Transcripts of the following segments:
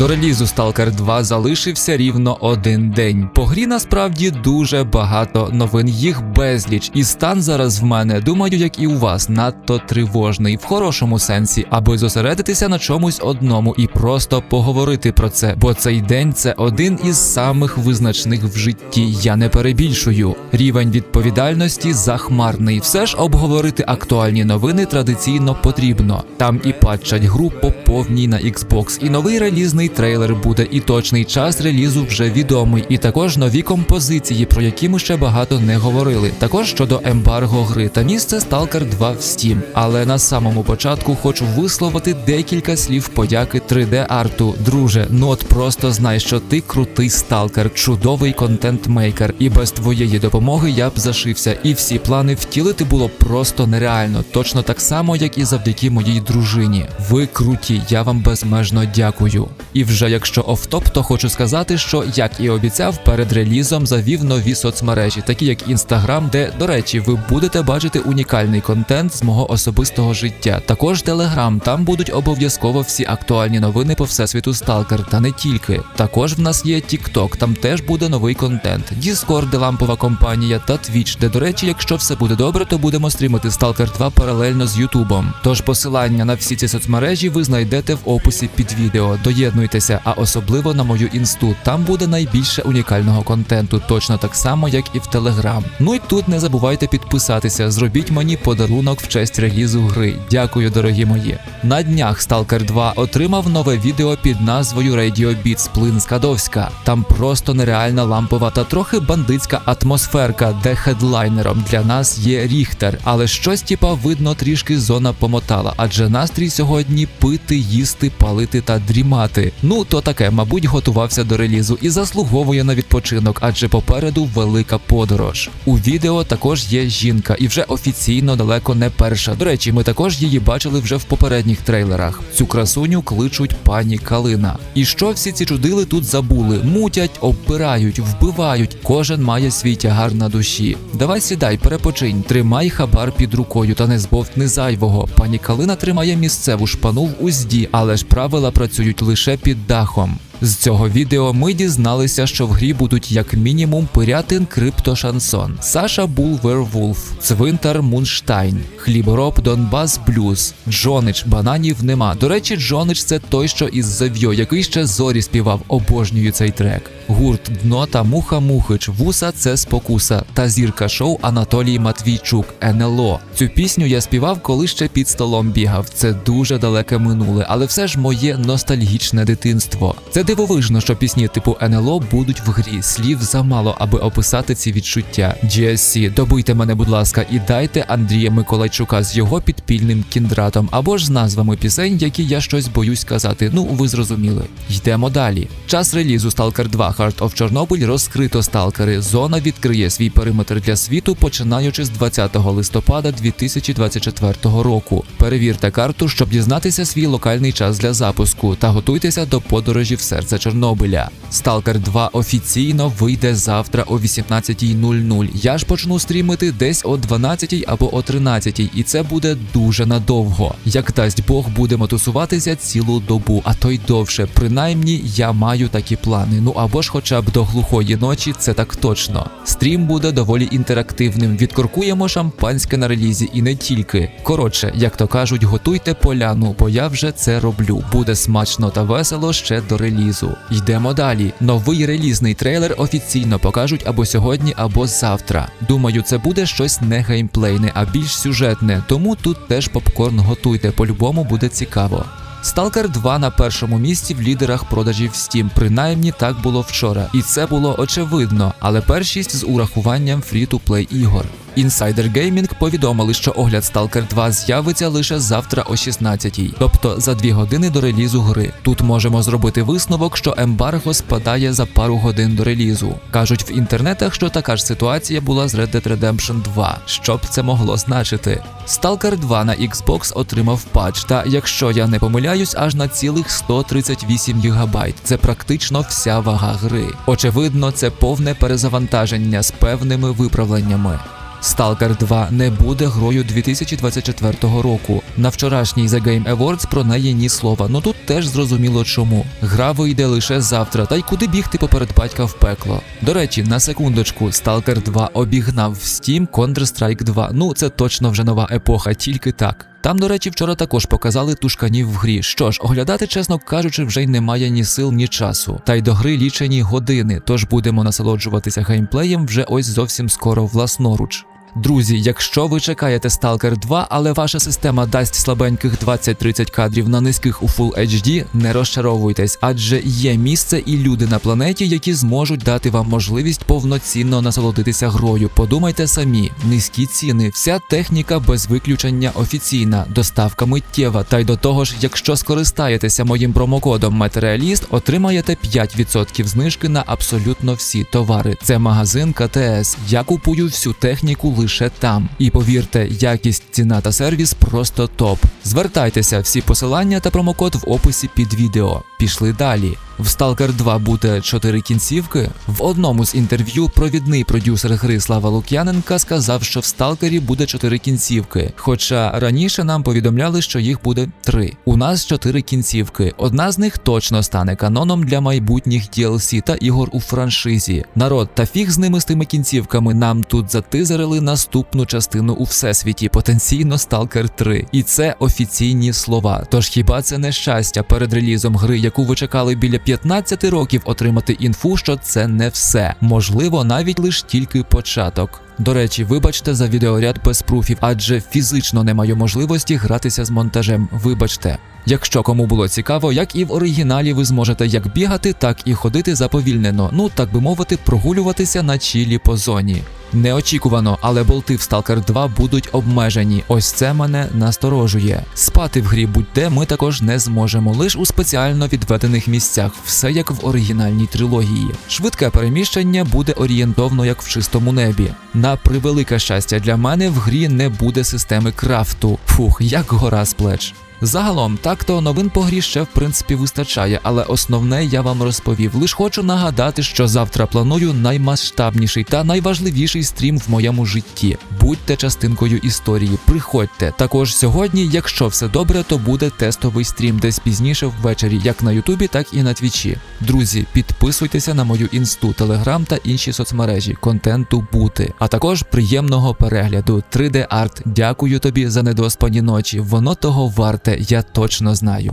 До релізу Stalker 2 залишився рівно один день. По грі насправді дуже багато новин, їх безліч. І стан зараз в мене, думаю, як і у вас, надто тривожний, в хорошому сенсі, аби зосередитися на чомусь одному і просто поговорити про це. Бо цей день це один із самих визначних в житті. Я не перебільшую. Рівень відповідальності захмарний. Все ж обговорити актуальні новини традиційно потрібно. Там і патчать гру по повній на Xbox, і новий релізний трейлер буде, і точний час релізу вже відомий, і також нові композиції, про які ми ще багато не говорили. Також щодо ембарго гри та місце Stalker 2 в Steam. Але на самому початку хочу висловити декілька слів подяки 3D арту. Друже, ну от просто знай, що ти крутий сталкер, чудовий контент-мейкер, і без твоєї допомоги я б зашився. І всі плани втілити було просто нереально, точно так само, як і завдяки моїй дружині. Ви круті, я вам безмежно дякую. І вже якщо офтоп, то хочу сказати, що як і обіцяв, перед релізом завів нові соцмережі, такі як Інстаграм, де, до речі, ви будете бачити унікальний контент з мого особистого життя. Також Телеграм, там будуть обов'язково всі актуальні новини по всесвіту Сталкер, та не тільки. Також в нас є TikTok, там теж буде новий контент. Discord, де лампова компанія, та Twitch, де, до речі, якщо все буде добре, то будемо стрімити Stalker 2 паралельно з Ютубом. Тож посилання на всі ці соцмережі ви знайдете в описі під відео. Доєднуйтеся, а особливо на мою інсту. Там буде найбільше унікального контенту, точно так само, як і в Телеграм. Ну і тут не забувайте підписатися. Зробіть мені подарунок в честь релізу гри. Дякую, дорогі мої. На днях Stalker 2 отримав нове відео під назвою Radio Beats Плин Скадовська. Там просто нереальна лампова та трохи бандитська атмосферка, де хедлайнером для нас є Ріхтер. Але щось типа видно трішки зона помотала, адже настрій сьогодні пити, їсти, палити та дрімати. Ну то таке, мабуть, готувався до релізу і заслуговує на відпочинок, адже попереду велика подорож. У відео також є жінка, і вже офіційно далеко не перша. До речі, ми також її бачили вже в попередніх трейлерах. Цю красуню кличуть пані Калина. І що всі ці чудили тут забули? Мутять, обпирають, вбивають. Кожен має свій тягар на душі. Давай сідай, перепочинь, тримай хабар під рукою та не збовтни зайвого. Пані Калина тримає місцеву шпану в узді, але ж правила працюють лише під дахом. З цього відео ми дізналися, що в грі будуть як мінімум пирятин Криптошансон, Саша Бул Вервулф, Цвинтар Мунштайн, Хлібороб Донбас Блюз, Джонич, бананів нема. До речі, Джонич це той, що із Зав'йо, який ще зорі співав, обожнюю цей трек. Гурт Дно та Муха Мухич, Вуса це спокуса та зірка шоу Анатолій Матвійчук НЛО. Цю пісню я співав, коли ще під столом бігав. Це дуже далеке минуле, але все ж моє ностальгічне дитинство. Це дивовижно, що пісні типу НЛО будуть в грі. Слів замало, аби описати ці відчуття. GSC, добийте мене, будь ласка, і дайте Андрія Миколайчука з його підпільним кіндратом або ж з назвами пісень, які я щось боюсь казати. Ну, ви зрозуміли. Йдемо далі. Час релізу Stalker 2 Heart of Chernobyl розкрито сталкери. Зона відкриє свій периметр для світу, починаючи з 20 листопада 2024 року. Перевірте карту, щоб дізнатися свій локальний час для запуску та готуйтеся до подорожі в серце Чорнобиля. Stalker 2 офіційно вийде завтра о 18.00. Я ж почну стрімити десь о 12 або о 13, і це буде дуже надовго. Як дасть Бог, будемо тусуватися цілу добу, а то й довше. Принаймні я маю такі плани. Ну або ж хоча б до глухої ночі, це так точно. Стрім буде доволі інтерактивним. Відкоркуємо шампанське на релізі і не тільки. Коротше, як то кажуть, готуйте поляну, бо я вже це роблю. Буде смачно та весело ще до релізу. Йдемо далі. Новий релізний трейлер офіційно покажуть або сьогодні, або завтра. Думаю, це буде щось не геймплейне, а більш сюжетне. Тому тут теж попкорн готуйте, по-любому буде цікаво. Stalker 2 на першому місці в лідерах продажів Steam, принаймні так було вчора, і це було очевидно, але першість з урахуванням фрі-ту-плей ігор. Insider Gaming повідомили, що огляд Stalker 2 з'явиться лише завтра о 16-й, тобто за дві години до релізу гри. Тут можемо зробити висновок, що ембарго спадає за пару годин до релізу. Кажуть в інтернетах, що така ж ситуація була з Red Dead Redemption 2. Що б це могло значити? Stalker 2 на Xbox отримав патч, та якщо я не помиляюсь, аж на цілих 138 ГБ. Це практично вся вага гри. Очевидно, це повне перезавантаження з певними виправленнями. Stalker 2 не буде грою 2024 року. На вчорашній The Game Awards про неї ні слова. Ну тут теж зрозуміло чому. Гра вийде лише завтра, та й куди бігти поперед батька в пекло. До речі, на секундочку, Stalker 2 обігнав в Steam Counter-Strike 2. Ну це точно вже нова епоха, тільки так. Там, до речі, вчора також показали тушканів в грі. Що ж, оглядати, чесно кажучи, вже й немає ні сил, ні часу. Та й до гри лічені години, тож будемо насолоджуватися геймплеєм вже ось зовсім скоро власноруч. Друзі, якщо ви чекаєте Stalker 2, але ваша система дасть слабеньких 20-30 кадрів на низьких у Full HD, не розчаровуйтесь, адже є місце і люди на планеті, які зможуть дати вам можливість повноцінно насолодитися грою. Подумайте самі, низькі ціни, вся техніка без виключення офіційна, доставка миттєва. Та й до того ж, якщо скористаєтеся моїм промокодом Матеріаліст, отримаєте 5% знижки на абсолютно всі товари. Це магазин КТС. Я купую всю техніку лише там. І повірте, якість, ціна та сервіс просто топ. Звертайтеся, всі посилання та промокод в описі під відео. Пішли далі. В Stalker 2 буде чотири кінцівки. В одному з інтерв'ю провідний продюсер гри Слава Лук'яненка сказав, що в Сталкері буде чотири кінцівки. Хоча раніше нам повідомляли, що їх буде три. У нас чотири кінцівки. Одна з них точно стане каноном для майбутніх DLC та ігор у франшизі. Народ, та фіг з ними з тими кінцівками. Нам тут затизерили наступну частину у всесвіті, потенційно Stalker 3. І це офіційні слова. Тож хіба це не щастя перед релізом гри, яку ви чекали біля 15 років отримати інфу, що це не все. Можливо, навіть лише тільки початок. До речі, вибачте за відеоряд без пруфів, адже фізично не маю можливості гратися з монтажем. Вибачте. Якщо кому було цікаво, як і в оригіналі ви зможете як бігати, так і ходити заповільнено, ну так би мовити, прогулюватися на чілі по зоні. Неочікувано, але болти в Stalker 2 будуть обмежені. Ось це мене насторожує. Спати в грі будь-де ми також не зможемо, лише у спеціально відведених місцях, все як в оригінальній трилогії. Швидке переміщення буде орієнтовно як в чистому небі. На превелике щастя для мене в грі не буде системи крафту. Фух, як гора з плеч. Загалом, так то новин по грі ще в принципі вистачає, але основне я вам розповів. Лиш хочу нагадати, що завтра планую наймасштабніший та найважливіший стрім в моєму житті. Будьте частинкою історії, приходьте. Також сьогодні, якщо все добре, то буде тестовий стрім десь пізніше ввечері, як на Ютубі, так і на Твічі. Друзі, підписуйтеся на мою інсту, телеграм та інші соцмережі. Контенту бути. А також приємного перегляду. 3D арт. Дякую тобі за недоспані ночі. Воно того варте, я точно знаю.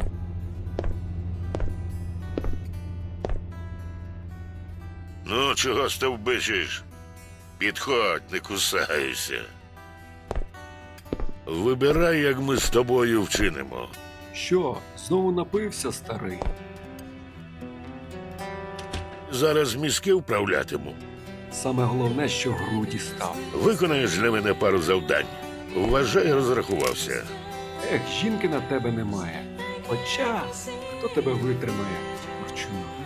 Ну, чого стовбичиш? Підходь, не кусайся. Вибирай, як ми з тобою вчинимо. Що, знову напився старий? Зараз мізки вправлятиму. Саме головне, що груді став. Виконаєш для мене пару завдань. Вважай, розрахувався. Ех, жінки на тебе немає. Хоча хто тебе витримає, вчуна.